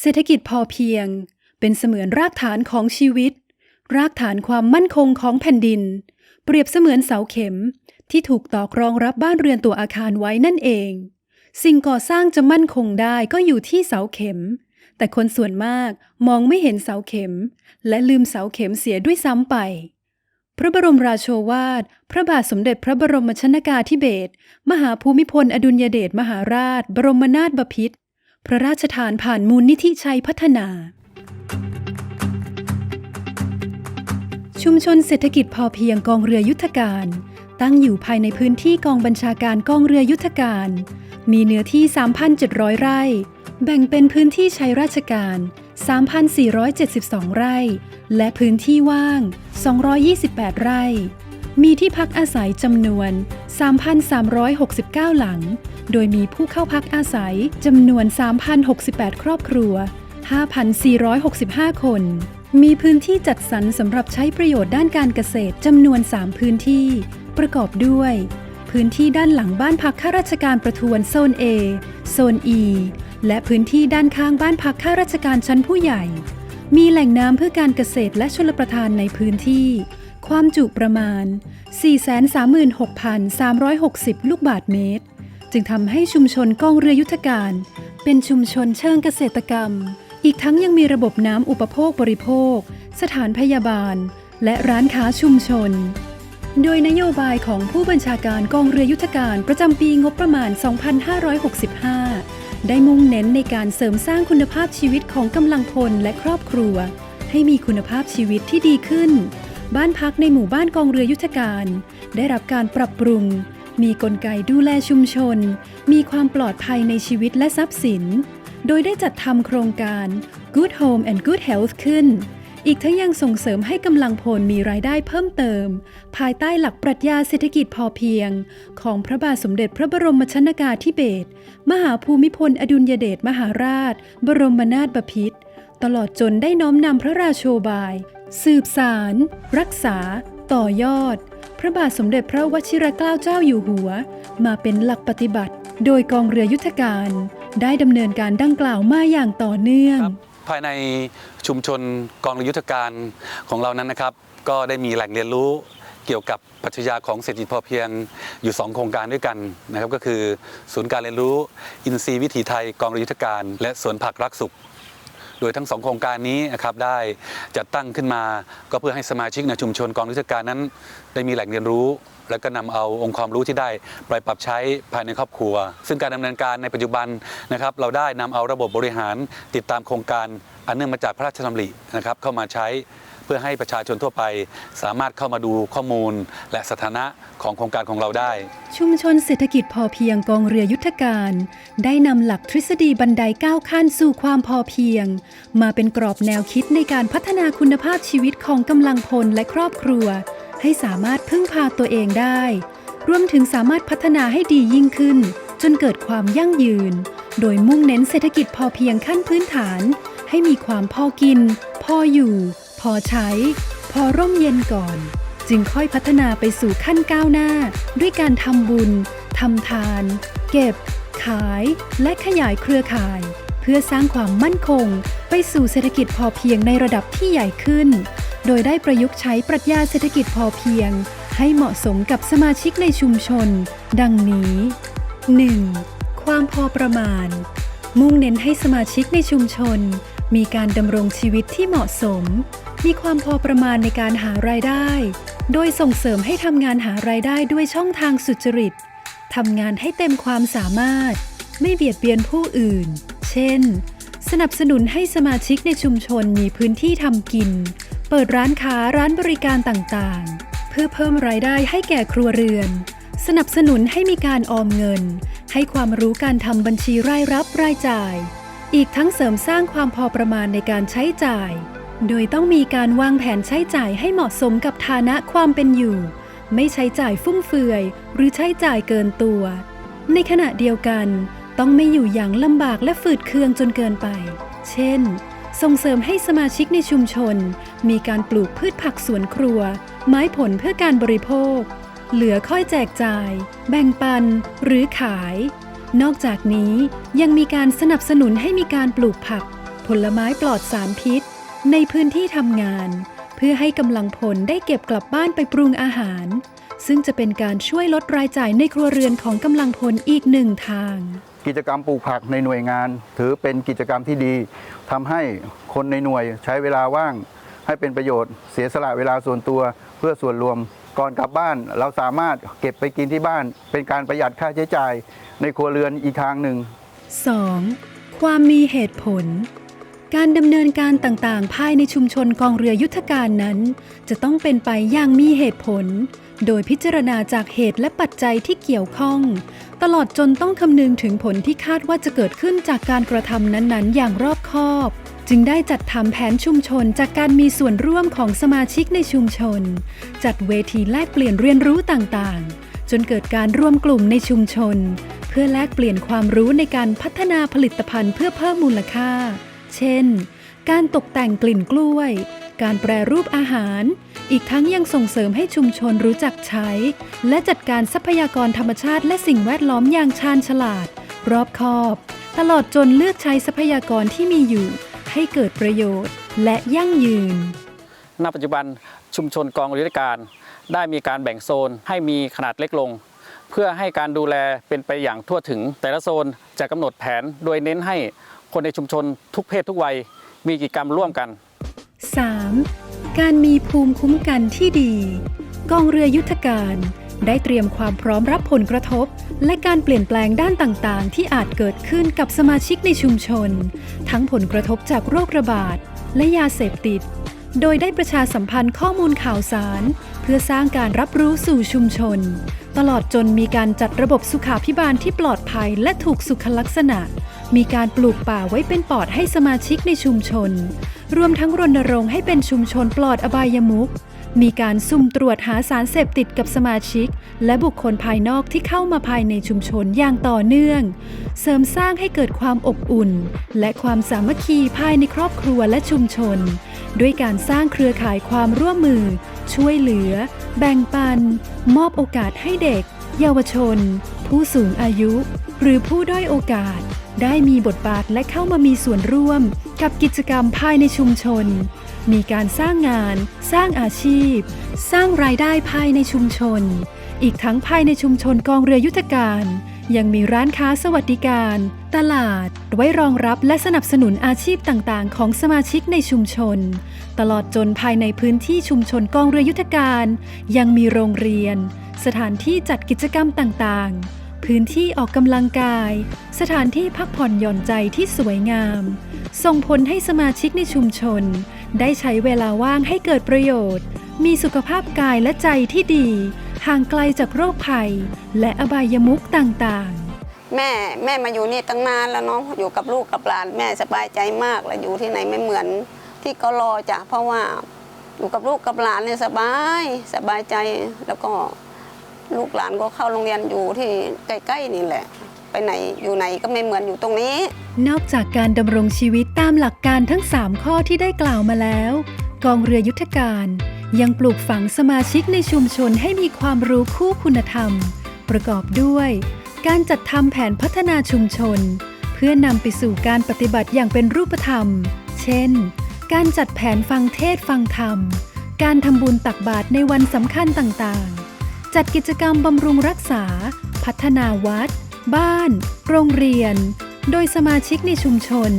เศรษฐกิจพอเพียง เป็นเสมือนรากฐานของชีวิต รากฐานความมั่นคงของแผ่นดิน เปรียบเสมือนเสาเข็มที่ถูกตอกรองรับบ้านเรือนตัวอาคารไว้นั่นเอง สิ่งก่อสร้างจะมั่นคงได้ก็อยู่ที่เสาเข็ม แต่คนส่วนมากมองไม่เห็นเสาเข็ม และลืมเสาเข็มเสียด้วยซ้ำไป พระบรมราโชวาท พระบาทสมเด็จพระบรมชนกาธิเบศรมหาภูมิพลอดุลยเดชมหาราช บรมนาถบพิตร พระราชทานผ่านมูลนิธิชัยพัฒนา ชุมชนเศรษฐกิจพอเพียงกองเรือยุทธการ ตั้งอยู่ภายในพื้นที่กองบัญชาการกองเรือยุทธการ มีเนื้อที่ 3,700 ไร่ แบ่งเป็นพื้นที่ใช้ราชการ 3,472 ไร่ และพื้นที่ว่าง 228 ไร่ มีที่พักอาศัยจำนวน 3,369 หลัง โดยมีผู้เข้าพักอาศัยจำนวน 3,068 ครอบครัว 5,465 คน มีพื้นที่จัดสรรสำหรับใช้ประโยชน์ด้านการเกษตรจำนวน 3 พื้นที่ ประกอบด้วย พื้นที่ด้านหลังบ้านพักข้าราชการประทวนโซน A โซน E และพื้นที่ด้านข้างบ้านพักข้าราชการชั้นผู้ใหญ่ มีแหล่งน้ำเพื่อการเกษตรและชลประทานในพื้นที่ ความจุประมาณ 436,360 ลูกบาทเมตร จึงทำให้ชุมชนกองเรือยุทธการ เป็นชุมชนเชิงเกษตรกรรม อีกทั้งยังมีระบบน้ำอุปโภคบริโภค สถานพยาบาล และร้านค้าชุมชน โดยนโยบายของผู้บัญชาการกองเรือยุทธการประจำปีงบประมาณ 2565 ได้มุ่งเน้นในการเสริมสร้างคุณภาพชีวิตของกำลังพลและครอบครัว ให้มีคุณภาพชีวิตที่ดีขึ้น บ้านพักในหมู่บ้านกองเรือยุทธการ ได้รับการปรับปรุง มีกลไกดูแลชุมชน มีความปลอดภัยในชีวิตและทรัพย์สิน โดยได้จัดทำโครงการ Good Home and Good Health ขึ้น อีกทั้งยังส่งเสริมให้กำลังพลมีรายได้เพิ่มเติม ภายใต้หลักปรัชญาเศรษฐกิจพอเพียง ของพระบาทสมเด็จพระบรมชนกาธิเบศรมหาภูมิพลอดุลยเดชมหาราช บรมนาถบพิตรตลอดจนได้น้อมนำพระราโชบาย สืบสาร รักษา ต่อยอด พระบาทสมเด็จพระวชิรเกล้าเจ้าอยู่หัว มาเป็นหลักปฏิบัติ โดยกองเรือยุทธการ ได้ดำเนินการดังกล่าวมาอย่างต่อเนื่อง ภายในชุมชนกองเรือยุทธการของเรานั้นนะครับ ก็ได้มีแหล่งเรียนรู้เกี่ยวกับปัชญาของเศรษฐกิจพอเพียงอยู่ 2 โครงการด้วยกันนะครับ ก็คือศูนย์การเรียนรู้ อินทรีย์วิถีไทยกองเรือยุทธการ และสวนผักรักสุข โดยทั้งสองโครงการนี้นะครับได้จัดตั้งขึ้นมาก็เพื่อให้สมาชิกในชุมชนกองวิชาการนั้น ได้มีแหล่งเรียนรู้ และก็นำเอาองค์ความรู้ที่ได้ไปปรับใช้ภายในครอบครัว ซึ่งการดำเนินการในปัจจุบันนะครับเราได้นำเอาระบบบริหารติดตามโครงการอันเนื่องมาจากพระราชดำรินะครับเข้ามาใช้ พื่อให้ประชาชนทั่วไป สามารถเข้ามาดูข้อมูล และสถานะของโครงการของเราได้ ชุมชนเศรษฐกิจพอเพียงกองเรือยุทธการ ได้นำหลักทฤษฎีบันไดก้าวขั้นสู่ความพอเพียง มาเป็นกรอบแนวคิดในการพัฒนาคุณภาพชีวิตของกำลังพลและครอบครัว ให้สามารถพึ่งพาตัวเองได้ รวมถึงสามารถพัฒนาให้ดียิ่งขึ้น จนเกิดความยั่งยืน โดยมุ่งเน้นเศรษฐกิจพอเพียงขั้นพื้นฐาน ให้มีความพอกิน พออยู่ พอใช้ พอร่มเย็นก่อน จึงค่อยพัฒนาไปสู่ขั้นก้าวหน้า ด้วยการทำบุญทำทาน เก็บ ขาย และขยายเครือข่าย เพื่อสร้างความมั่นคง ไปสู่เศรษฐกิจพอเพียงในระดับที่ใหญ่ขึ้น โดยได้ประยุกต์ใช้ปรัชญาเศรษฐกิจพอเพียง ให้เหมาะสมกับสมาชิกในชุมชน ดังนี้ 1. ความพอประมาณ มุ่งเน้นให้สมาชิกในชุมชนมีการดำรงชีวิตที่เหมาะสม มีความพอประมาณในการหารายได้ โดยส่งเสริมให้ทำงานหารายได้ด้วยช่องทางสุจริตทำงานให้เต็มความสามารถ ไม่เบียดเบียนผู้อื่น เช่น สนับสนุนให้สมาชิกในชุมชนมีพื้นที่ทำกิน เปิดร้านค้าร้านบริการต่างๆ เพื่อเพิ่มรายได้ให้แก่ครัวเรือน สนับสนุนให้มีการออมเงิน ให้ความรู้การทำบัญชีรายรับรายจ่าย อีกทั้งเสริมสร้างความพอประมาณในการใช้จ่าย โดยต้องมีการวางแผนใช้จ่ายให้เหมาะสมกับฐานะความเป็นอยู่ ไม่ใช้จ่ายฟุ่มเฟือย หรือใช้จ่ายเกินตัว ในขณะเดียวกัน ต้องไม่อยู่อย่างลำบากและฝืดเคืองจนเกินไป เช่น ส่งเสริมให้สมาชิกในชุมชน มีการปลูกพืชผักสวนครัว ไม้ผลเพื่อการบริโภค เหลือค่อยแจกจ่าย แบ่งปัน หรือขาย นอกจากนี้ยังมีการสนับสนุนให้มีการปลูกผักผผลไม้ปลอดสารพิษ ในพื้นที่ทำงาน เพื่อให้กำลังพลได้เก็บกลับบ้านไปปรุงอาหาร ซึ่งจะเป็นการช่วยลดรายจ่ายในครัวเรือนของกำลังพลอีกหนึ่งทาง กิจกรรมปลูกผักในหน่วยงาน ถือเป็นกิจกรรมที่ดีทำให้คนในหน่วยใช้เวลาว่าง ให้เป็นประโยชน์เสียสละเวลาส่วนตัวเพื่อส่วนรวมก่อนกลับบ้านเราสามารถเก็บไปกินที่บ้าน เป็นการประหยัดค่าใช้จ่ายในครัวเรือนอีกทางหนึ่ง 2. ความมีเหตุผล การดำเนินการต่างๆ ภายในชุมชนกองเรือยุทธการนั้น จะต้องเป็นไปอย่างมีเหตุผล โดยพิจารณาจากเหตุและปัจจัยที่เกี่ยวข้อง ตลอดจนต้องคำนึงถึงผลที่คาดว่าจะเกิดขึ้นจากการกระทำนั้นๆ อย่างรอบคอบ จึงได้จัดทำแผนชุมชนจากการมีส่วนร่วมของสมาชิกในชุมชน จัดเวทีแลกเปลี่ยนเรียนรู้ต่างๆ จนเกิดการร่วมกลุ่มในชุมชน เพื่อแลกเปลี่ยนความรู้ในการพัฒนาผลิตภัณฑ์เพื่อเพิ่มมูลค่า เช่น การตกแต่งกลิ่นกล้วย การแปรรูปอาหาร อีกทั้งยังส่งเสริมให้ชุมชนรู้จักใช้ และจัดการทรัพยากรธรรมชาติและสิ่งแวดล้อมอย่างชาญฉลาด รอบคอบ ตลอดจนเลือกใช้ทรัพยากรที่มีอยู่ ให้เกิดประโยชน์และยั่งยืน ณ ปัจจุบันชุมชนกองเรือยุทธการ ได้มีการแบ่งโซนให้มีขนาดเล็กลง เพื่อให้การดูแลเป็นไปอย่างทั่วถึง แต่ละโซนจะกำหนดแผนโดยเน้นให้ คนในชุมชนทุกเพศทุกวัยมีกิจกรรมร่วมกัน 3. การมีภูมิคุ้มกันที่ดี กองเรือยุทธการ ได้เตรียมความพร้อมรับผลกระทบ และการเปลี่ยนแปลงด้านต่างๆ ที่อาจเกิดขึ้นกับสมาชิกในชุมชน ทั้งผลกระทบจากโรคระบาด และยาเสพติด โดยได้ประชาสัมพันธ์ข้อมูลข่าวสาร เพื่อสร้างการรับรู้สู่ชุมชน ตลอดจนมีการจัดระบบสุขาพิบาลที่ปลอดภัยและถูกสุขลักษณะ มีการปลูกป่าไว้เป็นปอดให้สมาชิกในชุมชน รวมทั้งรณรงค์ให้เป็นชุมชนปลอดอบายมุขมีการซุ่มตรวจหาสารเสพติดกับสมาชิก และบุคคลภายนอกที่เข้ามาภายในชุมชนอย่างต่อเนื่อง เสริมสร้างให้เกิดความอบอุ่น และความสามัคคีภายในครอบครัวและชุมชน ด้วยการสร้างเครือข่ายความร่วมมือ ช่วยเหลือ แบ่งปัน มอบโอกาสให้เด็ก เยาวชน ผู้สูงอายุ หรือผู้ด้อยโอกาส ได้มีบทบาทและเข้ามามีส่วนร่วมกับกิจกรรมภายในชุมชน มีการสร้างงาน สร้างอาชีพ สร้างรายได้ภายในชุมชน อีกทั้งภายในชุมชนกองเรือยุทธการ ยังมีร้านค้าสวัสดิการ ตลาด ไว้รองรับและสนับสนุนอาชีพต่างๆ ของสมาชิกในชุมชน ตลอดจนภายในพื้นที่ชุมชนกองเรือยุทธการ ยังมีโรงเรียน สถานที่จัดกิจกรรมต่างๆ พื้นที่ออกกำลังกาย สถานที่พักผ่อนหย่อนใจที่สวยงาม ส่งผลให้สมาชิกในชุมชน ได้ใช้เวลาว่างให้เกิดประโยชน์ มีสุขภาพกายและใจที่ดี ห่างไกลจากโรคภัย และอบายมุขต่างๆแม่แม่มาอยู่นี่ตั้งนานแล้วเนาะอยู่กับลูกกับหลานแม่สบายใจมากแล้วอยู่ที่ไหนไม่เหมือนที่กรอจ้ะเพราะว่าอยู่กับลูกกับหลานเนี่ยสบายสบายใจแล้วก็ ลูกหลานก็เข้าโรงเรียนอยู่ที่ใกล้ๆนี่แหละ ไปไหนอยู่ไหนก็ไม่เหมือนอยู่ตรงนี้ นอกจากการดำรงชีวิตตามหลักการทั้ง 3 ข้อที่ได้กล่าวมาแล้ว กองเรือยุทธการ ยังปลูกฝังสมาชิกในชุมชนให้มีความรู้คู่คุณธรรม ประกอบด้วย การจัดทำแผนพัฒนาชุมชน เพื่อนำไปสู่การปฏิบัติอย่างเป็นรูปธรรม เช่น การจัดแผนฟังเทศฟังธรรม การทำบุญตักบาตรในวันสำคัญต่างๆ จัดกิจกรรมบำรุงรักษา พัฒนาวัด บ้าน โรงเรียน โดยสมาชิกในชุมชน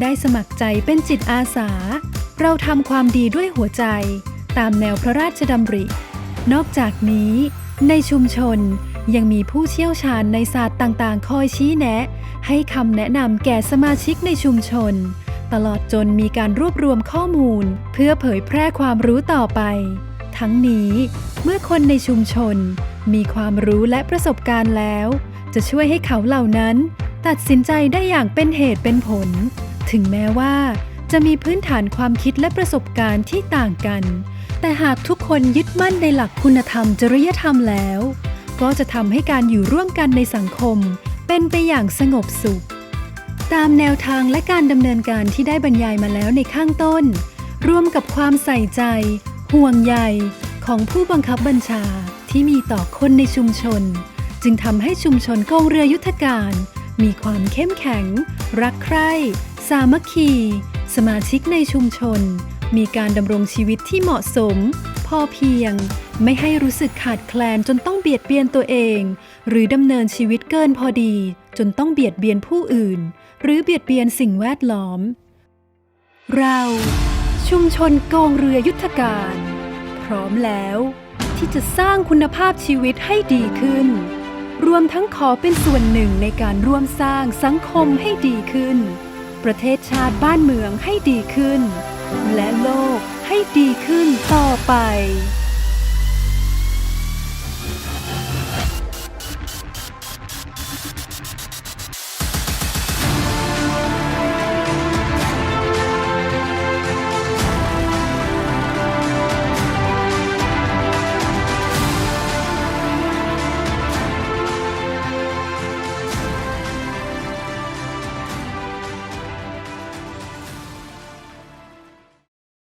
ได้สมัครใจเป็นจิตอาสา เราทำความดีด้วยหัวใจ ตามแนวพระราชดำริ นอกจากนี้ ในชุมชนยังมีผู้เชี่ยวชาญในศาสตร์ต่างๆ คอยชี้แนะ ให้คำแนะนำแก่สมาชิกในชุมชน ตลอดจนมีการรวบรวมข้อมูล เพื่อเผยแพร่ความรู้ต่อไป ทั้งนี้ เมื่อคนในชุมชน มีความรู้และประสบการณ์แล้ว จะช่วยให้เขาเหล่านั้น ตัดสินใจได้อย่างเป็นเหตุเป็นผล ถึงแม้ว่า จะมีพื้นฐานความคิดและประสบการณ์ที่ต่างกัน แต่หากทุกคนยึดมั่นในหลักคุณธรรมจริยธรรมแล้ว ก็จะทำให้การอยู่ร่วมกันในสังคม เป็นไปอย่างสงบสุข ตามแนวทางและการดำเนินการที่ได้บรรยายมาแล้วในข้างต้น ร่วมกับความใส่ใจ ห่วงใยของผู้บังคับบัญชาที่มีต่อคนในชุมชน จึงทำให้ชุมชนกองเรือยุทธการ มีความเข้มแข็ง รักใคร่ สามัคคี สมาชิกในชุมชน มีการดำรงชีวิตที่เหมาะสม พอเพียง ไม่ให้รู้สึกขาดแคลนจนต้องเบียดเบียนตัวเอง หรือดำเนินชีวิตเกินพอดี จนต้องเบียดเบียนผู้อื่น หรือเบียดเบียนสิ่งแวดล้อม เรา ชุมชนกองเรือยุทธการ พร้อมแล้วที่จะสร้างคุณภาพชีวิตให้ดีขึ้น รวมทั้งขอเป็นส่วนหนึ่งในการร่วมสร้างสังคมให้ดีขึ้น ประเทศชาติบ้านเมืองให้ดีขึ้น และโลกให้ดีขึ้นต่อไป